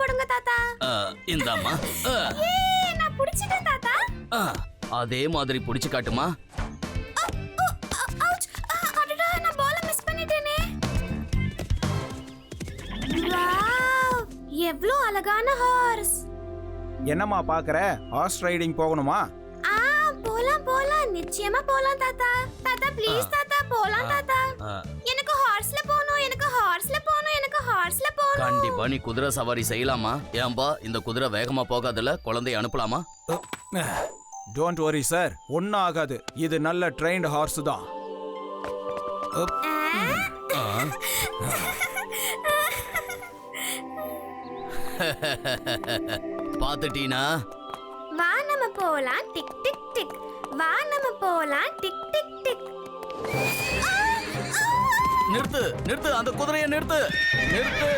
போடுங்க தாத்தா. ஏய் நான் புடிச்சிட்டேன் தாத்தா. அதே மாதிரி புடிச்சு காட்டுமா. எவ்ளோ அழகான ஹார்ஸ் என்னம்மா பாக்குற? ஹார்ஸ் ரைடிங் போகணுமா? ஆ போலாம் போலாம். நிச்சயமா போலாம் தாத்தா. தாத்தா ப்ளீஸ் தாத்தா போலாம் தாத்தா. கண்டிப்பா நீ குதிரை சவாரி செய்யலாமா? ஏன்பா இந்த குதிரை வேகமா போகாதுல? குழந்தைய அனுப்பலாமா? டோன்ட் வரி சார் ஒன்றும் ஆகாது. இது நல்ல ட்ரெயின்டு ஹார்ஸ் தான். பாத்துட்டீனா வா நம்ம போலாம். Tick tick tick. வா நம்ம போலாம். Tick tick tick. நிறுத்து நிறுத்து அந்த குதிரையை நிறுத்து. நிறுத்து.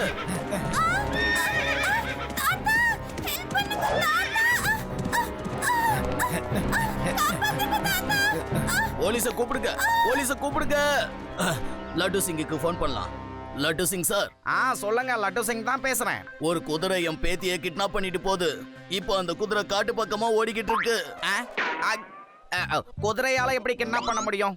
போலீஸ கூப்பிடுங்க போலீஸ கூப்பிடுங்க. லட்டு சிங்குக்கு ஃபோன் பண்ணலாம். லட்டு சிங் சார். ஆ சொல்லுங்க லட்டு சிங் தான் பேசுறேன். ஒரு குதிரை என் பேத்திய கிட்னாப் பண்ணிட்டு போகுது. இப்போ அந்த குதிரை காட்டு பக்கமா ஓடிக்கிட்டு இருக்கு. குதிரையால எப்படி கிட்னாப் பண்ண முடியும்?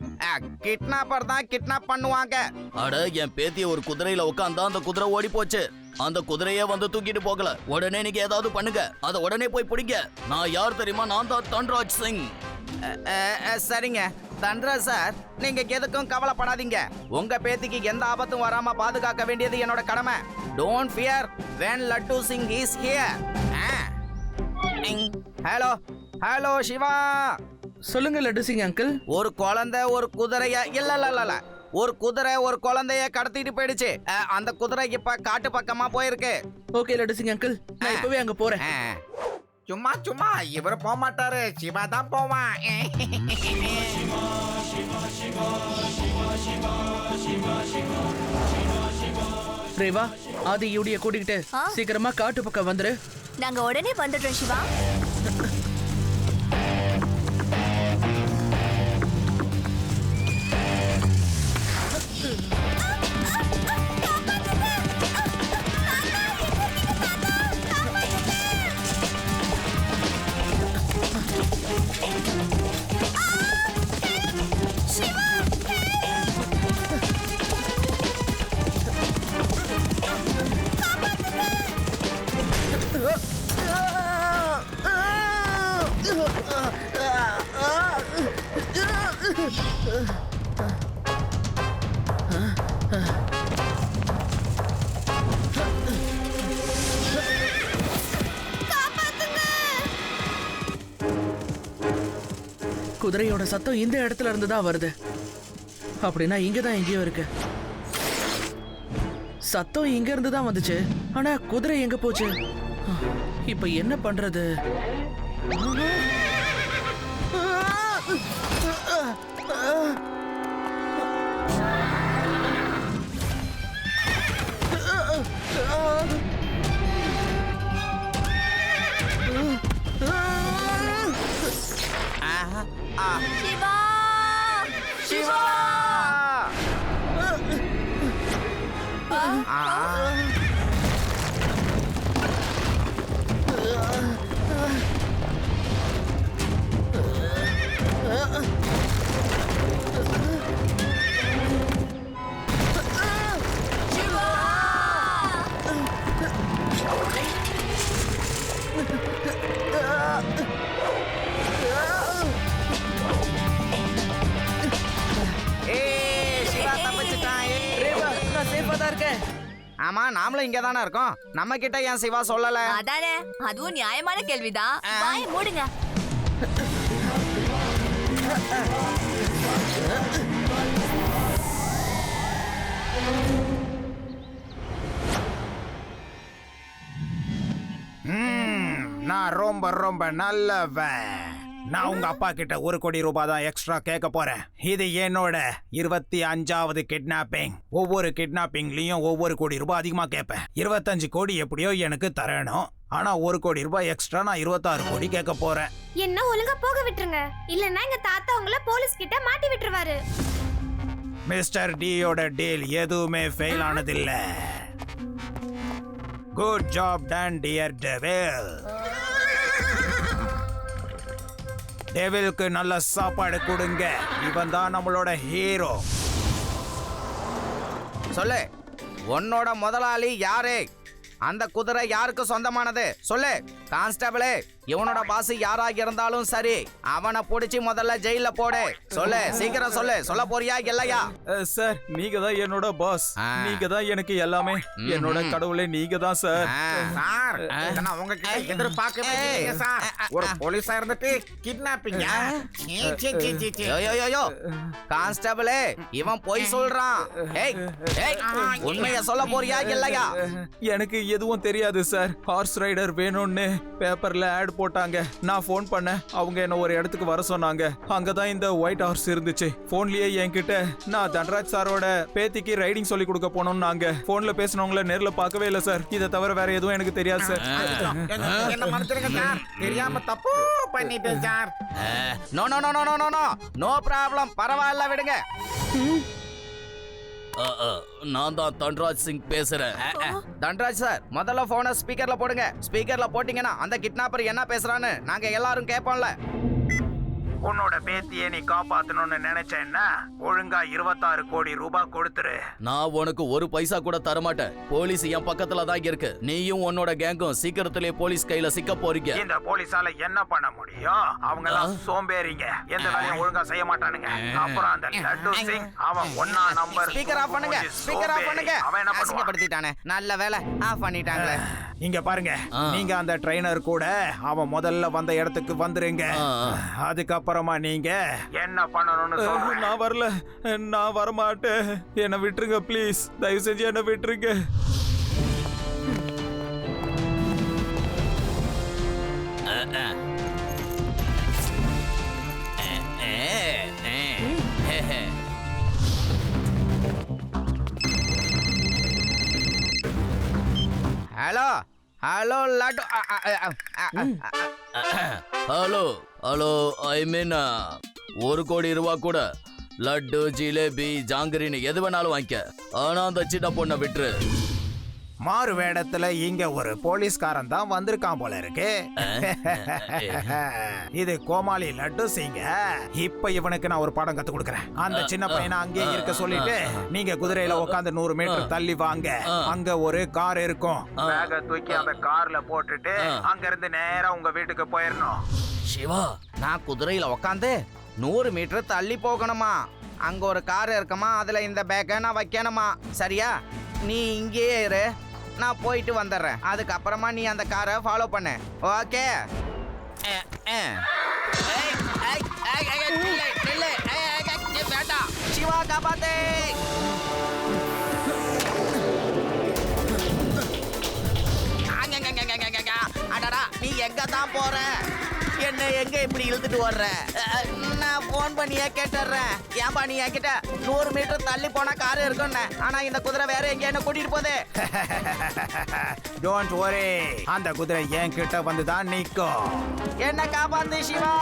கிட்னாப்பர் தான் கிட்னாப் பண்ணுவாங்க. அட என் பேத்திய ஒரு குதிரையில உட்காந்தா அந்த குதிரை ஓடி போச்சு. அந்த குதிரையே வந்து தூக்கிட்டு போகல. உடனே நீங்க ஏதாவது பண்ணுங்க. அத உடனே போய் பிடிங்க. நான் யார் தெரியுமா? நான் தான் தன்ராஜ் சிங். சரிங்க. தண்டா சார் நீங்க எதுக்கும் கவலைப்படாதீங்க. உங்க பேத்திக்கு எந்த ஆபத்தும் வராம பாதுகாக்க வேண்டியது என்னோட கடமை. Don't fear when Laddu Singh is here hello hello Shiva சொல்லுங்க லட்டு சிங் அங்கிள். ஒரு குழந்தை ஒரு குதிரைய இல்ல இல்ல இல்ல, ஒரு குதிரை ஒரு குழந்தைய கடத்திட்டு போயிடுச்சு. அந்த குதிரை இப்ப காட்டு பக்கமா போயிருக்கு. Okay Laddu Singh uncle. நான் இப்பவே அங்க போறேன். சும்மா சும்மா இவர் போக மாட்டாரு. சிவா தான் போவான் ரேவா ஆதி யூடிய கூட்டிக்கிட்டு? சீக்கிரமா காட்டு பக்கம் வந்துரு. நாங்க உடனே வந்துடுறோம் சிவா. குதிரையோட சத்தம் இந்த இடத்துல இருந்து தான் வருது. அப்படின்னா இங்க தான் எங்கேயோ இருக்கு. சத்தம் இங்க இருந்து தான் வந்துச்சு. ஆனா குதிரை எங்க போச்சு? இப்ப என்ன பண்றது? ஆஹா. ஆ. சிவா சிவா ஆ. நாமளும் இங்க தானே இருக்கோம்? நம்ம கிட்ட ஏன் சிவா சொல்லல? அதானே அதுவும் நியாயமான கேள்விதான் வாய மூடுங்க. நான் ரொம்ப ரொம்ப நல்லவன். நான் உங்க அப்பா கிட்ட ஒரு கோடி ரூபாய் தான் எக்ஸ்ட்ரா கேட்க போறேன். இது என்னோட இருபத்தி அஞ்சாவது கிட்னாப்பிங் ஒவ்வொரு கிட்னாப்பிங்லயும் ஒவ்வொரு கோடி ரூபாய் அதிகமா கேட்பேன். இருபத்தஞ்சு கோடி எப்படியோ எனக்கு தரணும். ஆனா ஒரு கோடி ரூபாய் எக்ஸ்ட்ரா நான் இருபத்தாறு கோடி கேட்க போறேன். என்ன ஒழுங்கா போக விட்டுருங்க. இல்லன்னா எங்க தாத்தா உங்களை போலீஸ் கிட்ட மாட்டி விட்டுருவாரு. மிஸ்டர் டியோட டீல் எதுவுமே fail ஆனதில்ல. Good job done dear devil டெவிலுக்கு நல்ல சாப்பாடு கொடுங்க. இவன் தான் நம்மளோட ஹீரோ. சொல்லு உன்னோட முதலாளி யாரு? அந்த குதிரை யாருக்கு சொந்தமானது? சொல்லு கான்ஸ்டபிளே. இவனோட பாஸ் யாராக இருந்தாலும் சரி அவனை புடிச்சு முதல்ல ஜெயில போடு. சொல்லு சீக்கிரம் சொல்லு. சொல்ல போறியா இல்லையா? சார் நீங்க தான் என்னோட பாஸ். நீங்க தான் எனக்கு எல்லாமே. என்னோட கடவுளே நீங்க தான் சார். சார் உங்ககிட்ட எதிர்பார்க்கவே சார். ஒரு போலீஸா இருந்துட்டு கிட்னாப்பிங்க. கான்ஸ்டபிளே இவன் பொய் சொல்றான். ஏய், ஏய், உண்மைய சொல்ல போறியா இல்லையா? எனக்கு எதுவும் தெரியாது சார். ஹார்ஸ் ரைடர் வேணும்னு பேப்பர்ல ஆட் போட்டாங்க. நான் ஃபோன் பண்ணேன். அவங்க என்ன ஒரு இடத்துக்கு வர சொன்னாங்க. அங்கதான் இந்த ஒயிட் ஹார்ஸ் இருந்துச்சு. போன்லயே என்கிட்ட நான் தன்ராஜ் சாரோட பேத்திக்கு ரைடிங் சொல்லி கொடுக்க போனோம் நாங்க போன்ல பேசினவங்கள நேர்ல பார்க்கவே இல்ல சார் இதை தவிர வேற எதுவும் எனக்கு தெரியாது சார் என்ன மன்னிச்சிருங்க சார் தெரியாம தப்பு பண்ணிட்டேன் sir no no no no no no no problem பரவாயில்ல விடுங்க. நான் தான் தன்ராஜ் சிங் பேசுறேன். தன்ராஜ் சார் முதல்ல போனை ஸ்பீக்கர்ல போடுங்க. ஸ்பீக்கர்ல போட்டீங்கன்னா அந்த கிட்னாப்பர் என்ன பேசுறான்னு நாங்க எல்லாரும் கேட்போம்ல. உன்னோட பேத்தியை நீ காப்பாத்தணும்னு நினைச்சேன்னா ஒழுங்கா இருபத்தாறு கோடி ரூபாய் கொடுத்துரு. நான் உனக்கு ஒரு பைசா கூட தரமாட்டேன். போலீஸ் என் பக்கத்துல தான் இருக்கு. நீயும் உன்னோட கேங்கும் சீக்கிரத்திலே போலீஸ் கையில சிக்க போறீங்க. இந்த போலீஸால என்ன பண்ண முடியும் அவங்க எல்லாம் சோம்பேறிங்க. எந்த வேலையும் ஒழுங்கா செய்ய மாட்டானுங்க. அப்புறம் அந்த லட்டு சிங் அவன் ஒன்னா நம்பர் ஸ்பீக்கர் ஆஃப் பண்ணுங்க. ஸ்பீக்கர் ஆஃப் பண்ணுங்க. அவன் என்ன பண்ணுவான்? நல்ல வேலை ஆஃப் பண்ணிட்டாங்களே. இங்க பாருங்க. நீங்க அந்த ட்ரெயினர் கூட அவன் முதல்ல வந்த இடத்துக்கு வந்துருங்க. அதுக்கப்புறமா நீங்க என்ன பண்ணணும்னு சொல்றேன் நான் வரல. நான் வர மாட்டேன் என்ன விட்டுருங்க ப்ளீஸ் தயவு செஞ்சு என்ன விட்டுருங்க. Hello hello Laddu. Hello hello I mean ஒரு கோடி ரூபா கூட. லட்டு ஜிலேபி ஜாங்கிரின்னு எது வேணாலும் வாங்கிக்க. ஆனா அந்த சின்ன பொண்ணை விட்டுரு. மாறு வேடத்துல இங்க ஒரு போலீஸ்காரன் தான் வந்திருக்கான் போல இருக்கு. இது கோமாளி லட்டு சிங்க. இப்ப இவனுக்கு நான் ஒரு பாடம் கத்து கொடுக்கறேன். அந்த சின்ன பையனை அங்கேயே இருக்க சொல்லிட்டு நீங்க குதிரையில உட்காந்து நூறு மீட்டர் தள்ளி வாங்க. அங்க ஒரு கார் இருக்கும். பேக தூக்கி அந்த கார்ல போட்டுட்டு அங்க இருந்து நேரா உங்க வீட்டுக்கு போயிடணும் சிவா நான் குதிரையில உக்காந்து நூறு மீட்டர் தள்ளி போகணுமா? அங்க ஒரு கார் இருக்குமா? அதுல இந்த பேக்கை நான் வைக்கணுமா? சரியா? நீ இங்கேயே இரு. நான் போயிட்டு வந்துடுறேன். அதுக்கப்புறமா நீ அந்த காரை ஃபாலோ பண்ணு. ஓகே சிவா காப்பாத்தே. அடடா நீ எங்க தான் போற? என்ன எங்க இப்படி இழுத்துட்டு வர்ற நான் போன் பண்ணியே கேட்டுறேன் ஏன்பா நீ என்கிட்ட நூறு மீட்டர் தள்ளி போனா காரு இருக்குன்னு ஆனா இந்த குதிரை வேற எங்க என்ன கூட்டிட்டு போகுது. Don't worry. அந்த குதிரை என் கிட்ட வந்து தான் நிக்கும் என்ன காப்பாத்து சிவா!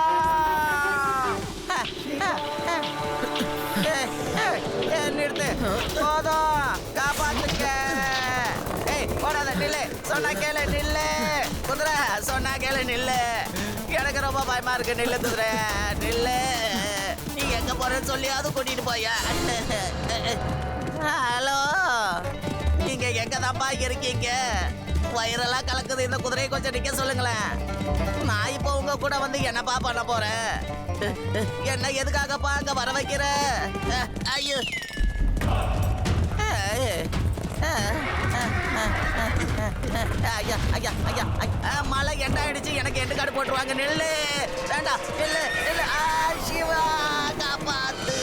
நிறுத்து. போதும். காப்பாத்துக்க ஏய் போடாத நில்லு. சொன்னா கேளு நில்லு. குதிரை சொன்னா கேளு நில்லு. ரொம்ப பயமா இருக்கு. நில்லு குதிரை. நில்லு. நீ எங்க போறேன்னு சொல்லியாவது கூட்டிட்டு போயா? ஹலோ நீங்க எங்க தான்ப்பா இருக்கீங்க? வயிறெல்லாம் கலக்குது. இந்த குதிரையை கொஞ்சம் நிக்க சொல்லுங்களேன். நான் இப்போ உங்க கூட வந்து என்னப்பா பண்ண போறேன்? என்ன எதுக்காகப்பா அங்க வர வைக்கிற? ஐயோ. அஹ், அஹ், ஐயா ஐயா ஐயா ஐயா. மழை எண்டா ஆயிடுச்சு எனக்கு எட்டு காடு போட்டுருவாங்க. நெல்லு. வேண்டாம் நெல்லு நெல்லு. சிவா காப்பாத்து.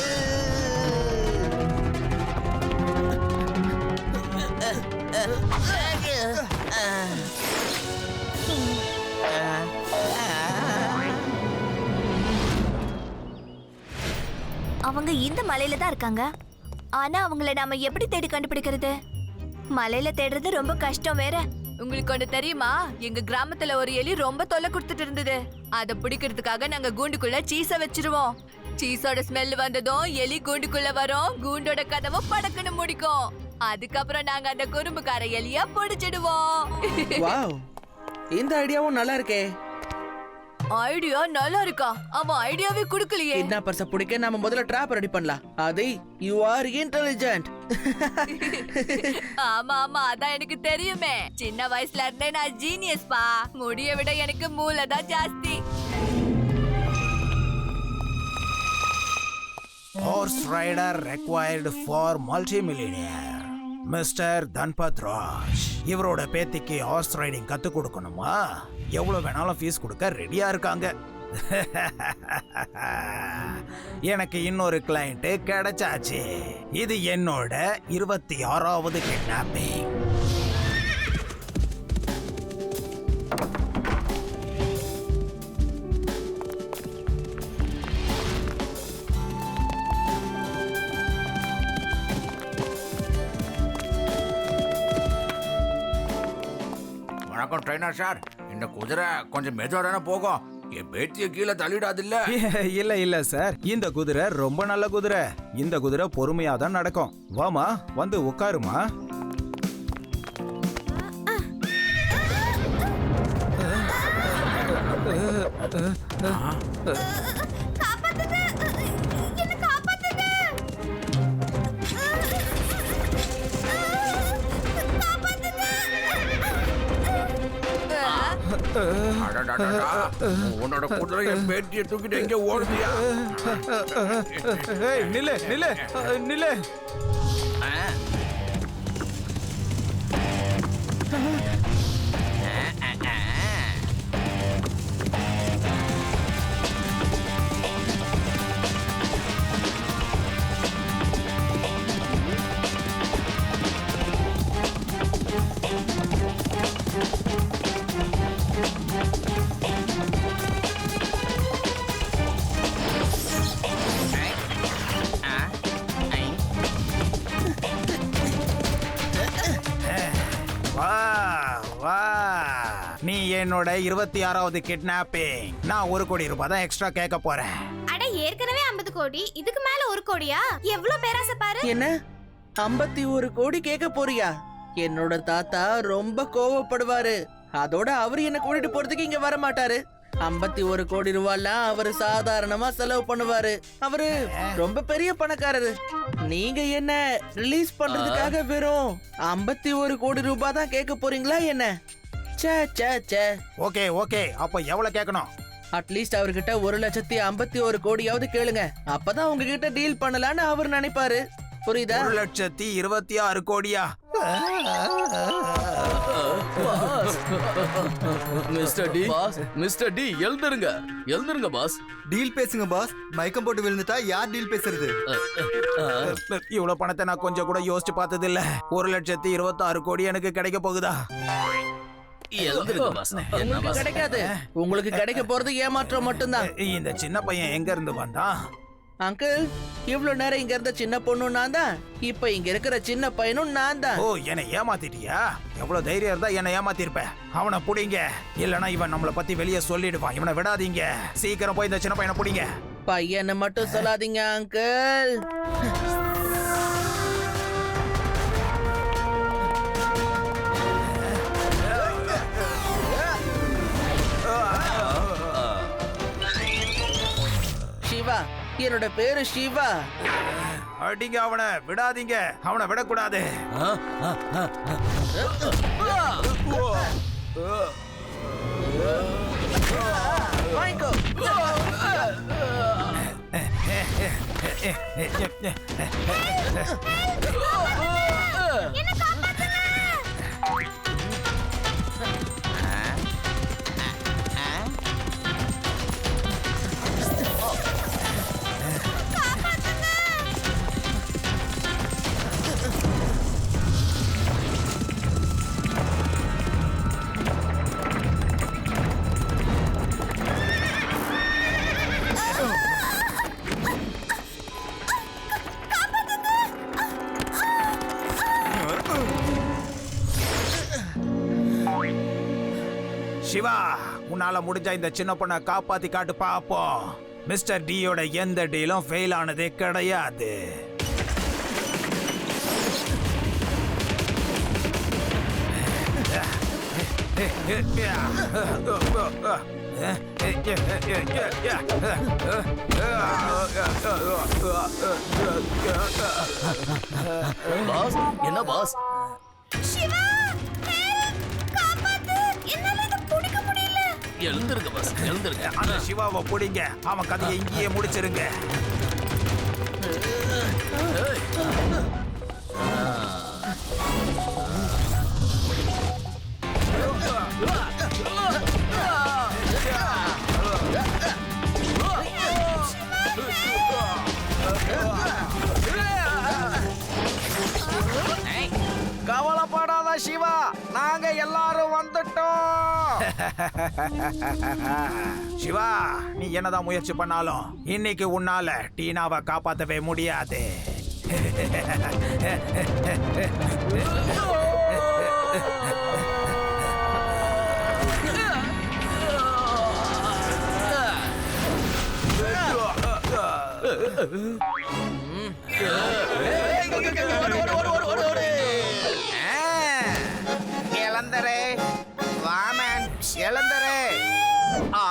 அவங்க இந்த மலையில தான் இருக்காங்க. ஆனா அவங்கள நாம எப்படி தேடி கண்டுபிடிக்கிறது? மலையில தேடுறது ரொம்ப கஷ்டம் வேற. உங்களுக்கு ஒண்ணு தெரியுமா? எங்க கிராமத்துல ஒரு எலி ரொம்ப தொல்லை கொடுத்துட்டு இருந்தது. அத பிடிக்கிறதுக்காக நாங்க கூண்டுக்குள்ள சீஸ வச்சிருவோம். சீஸோட ஸ்மெல் வந்ததும் எலி கூண்டுக்குள்ள வரும். கூண்டோட கதவை படக்குன்னு முடிக்கும். அதுக்கப்புறம் நாங்க அந்த குறும்புக்கார எலிய பிடிச்சிடுவோம். வாவ். இந்த ஐடியாவும் நல்லா இருக்கே. ஐடியா நல்லா இருக்கா? அவன் ஐடியாவே குடுக்கலையே. கிட்னாப்பர்ஸ பிடிக்க நாம முதல்ல ட்ராப் ரெடி பண்ணலாம். அதை யூ ஆர் இன்டெலிஜென்ட் ஆமா ஆமா அதான் எனக்கு தெரியுமே. சின்ன வயசுல இருந்தே நான் ஜீனியஸ் பா. முடிய விட எனக்கு மூளை தான் ஜாஸ்தி. Horse rider required for multi millionaire Mr Dhanpat Raj இவரோட பேத்திக்கு ஹார்ஸ் ரைடிங் கத்து கொடுக்கணுமா? எவ்வளோ வேணாலும் ஃபீஸ் கொடுக்க ரெடியாக இருக்காங்க. எனக்கு இன்னொரு கிளைண்ட்டு கிடைச்சாச்சு. இது என்னோட இருபத்தி ஆறாவது கிட்னாப்பிங் வணக்கம் ட்ரைனர் சார் இந்த குதிரை கொஞ்சம் மெதுவா தானே போகும் என் பேத்திய கீழே தள்ளிடாதுல்ல இல்ல இல்ல சார் இந்த குதிரை ரொம்ப நல்ல குதிரை இந்த குதிரை பொறுமையா தான் நடக்கும் வாமா வந்து உட்காருமா காப்பாத்துங்க உன்னோட குதிரை என் பேட்டியை தூக்கிட்டு எங்க ஓடுதியா? ஏய், நில்லு நில்லு நில்லு. என்னோட இருபத்தி ஆறாவது கிட்னாப்பிங் நான் ஒரு கோடி ரூபாய் தான் எக்ஸ்ட்ரா கேட்க போறேன். அட ஏற்கனவே 50 கோடி. இதுக்கு மேல ஒரு கோடியா? எவ்வளவு பேராசை பாரு. என்ன? ஐம்பத்தி ஒரு கோடி கேட்க போறியா? என்னோட தாத்தா ரொம்ப கோவப்படுவாரு. அதோட அவரு என்ன கூட்டிட்டு போறதுக்கு இங்க வர மாட்டாரு. ஐம்பத்தி ஒரு கோடி ரூபாய்லாம் அவரு சாதாரணமா செலவு பண்ணுவாரு. அவரு ரொம்ப பெரிய பணக்காரரு. நீங்க என்ன ரிலீஸ் பண்றதுக்காக வெறும் ஐம்பத்தி ஒரு கோடி ரூபாய் தான் கேட்க போறீங்களா என்ன? ச்சே ச்சே ச்சே ஓகே ஓகே. அப்போ எவ்வளவு கேட்கணும்? அட்லீஸ்ட் அவர்கிட்ட ஒரு லட்சத்தி ஐம்பத்தி ஒரு கோடியாவது கேளுங்க. அப்பதான் உங்ககிட்ட டீல் பண்ணலான்னு அவர் நினைப்பாரு. புரியுதா? ஒரு லட்சத்தி இருபத்தி ஆறு கோடியா? மிஸ்டர் டி மிஸ்டர் டி எழுந்துருங்க. எழுந்துருங்க பாஸ் டீல் பேசுங்க பாஸ் மயக்கம் போட்டு விழுந்துட்டா யார் டீல் பேசுறது? இவ்வளவு பணத்தை நான் கொஞ்சம் கூட யோசிச்சு பார்த்தது இல்ல ஒரு லட்சத்தி இருபத்தி ஆறு கோடி எனக்கு கிடைக்க போகுதா? பாஸ் உங்களுக்கு கிடைக்காது. உங்களுக்கு கிடைக்க போறது ஏமாற்றம் மட்டும்தான். இந்த சின்ன பையன் எங்க இருந்து வந்தான்? அங்கிள் இவ்வளவு நேரம் இங்க இருந்த சின்ன பொண்ணும் நான் தான் இப்ப இங்க இருக்கிற சின்ன பையனும் நான் தான் ஓ என்னை ஏமாத்திட்டியா? எவ்வளவு தைரியம் இருந்தா என்னை ஏமாத்திருப்ப. அவனை புடிங்க. இல்லனா இவன் நம்மள பத்தி வெளியே சொல்லிடுவான். இவனை விடாதீங்க. சீக்கிரம் போய் இந்த சின்ன பையனை புடிங்க. பையனை மட்டும் சொல்லாதீங்க அங்கிள். என்னோட பேரு சிவா அடிங்க அவனை விடாதீங்க அவனை விடக்கூடாது வாங்கிக்கோ சிவா உன்னால முடிஞ்ச இந்த சின்ன பொண்ணை காப்பாத்தி காட்டு பாப்போம். மிஸ்டர் டியோட எந்த டீலும் ஃபெயில் ஆனதே கிடையாது. என்ன பாஸ்? முடியல எழுந்திருக்க பாஸ் எழுந்திருக்க அந்த சிவாவை பிடிங்க. அவன் கதையை இங்கேயே முடிச்சிருங்க. கவலைப்படாத சிவா நாங்க வந்துட்டோம் சிவா நீ என்னதான் முயற்சி பண்ணாலும் இன்னைக்கு உன்னால டீனாவை காப்பாத்தவே முடியாது இளந்தரே இளந்தரே. ஆ.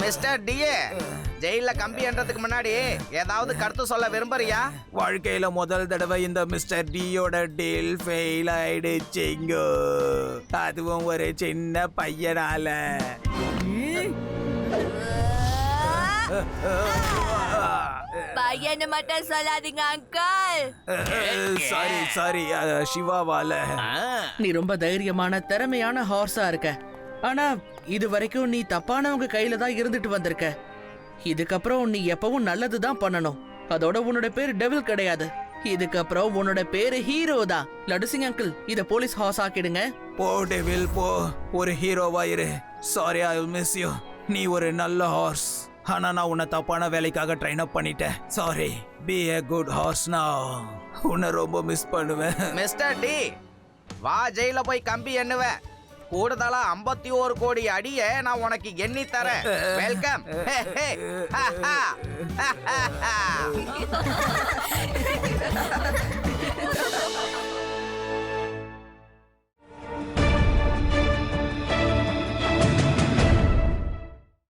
மிஸ்டர் டிஏ ஜெயில கம்பி என்றதுக்கு முன்னாடி ஏதாவது கருத்து சொல்ல விரும்புறியா? வாழ்க்கையில முதல் தடவை இந்த மிஸ்டர் டியோட டீல் ஃபெயில் ஆயிடுச்சுங்க அதுவும் ஒரு சின்ன பையனால. பையனை மட்டும் சொல்லாதீங்க அங்கிள் சாரி சாரி சிவாவால. நீ ரொம்ப தைரியமான திறமையான ஹார்ஸா இருக்க. ஆனா இது வரைக்கும் நீ தப்பானவங்க கையில தான் இருந்துட்டு வந்திருக்க. இதுக்கப்புறம் நீ எப்பவும் நல்லது தான் பண்ணணும். அதோட உன்னோட பேர் டெவில் கிடையாது. இதுக்கப்புறம் உன்னோட பேரு ஹீரோ தான். லடுசிங் அங்கிள் இத போலீஸ் ஹார்ஸ் ஆக்கிடுங்க. போ டெவில் போ. ஒரு ஹீரோவா இரு. சாரி ஐ மிஸ் யூ நீ ஒரு நல்ல ஹார்ஸ் ஆனா நான் உன்னை தப்பான வேலைக்காக ட்ரைன் அப் பண்ணிட்டேன். Sorry be a good horse now. உன்னை ரொம்ப மிஸ் பண்ணுவேன். மிஸ்டர் டி வா ஜெயில போய் கம்பி எண்ணுவ கூடுதலா ஐம்பத்தி ஓரு கோடி அடிய நான் உனக்கு எண்ணி தரேன் வெல்கம் Ha ha ha!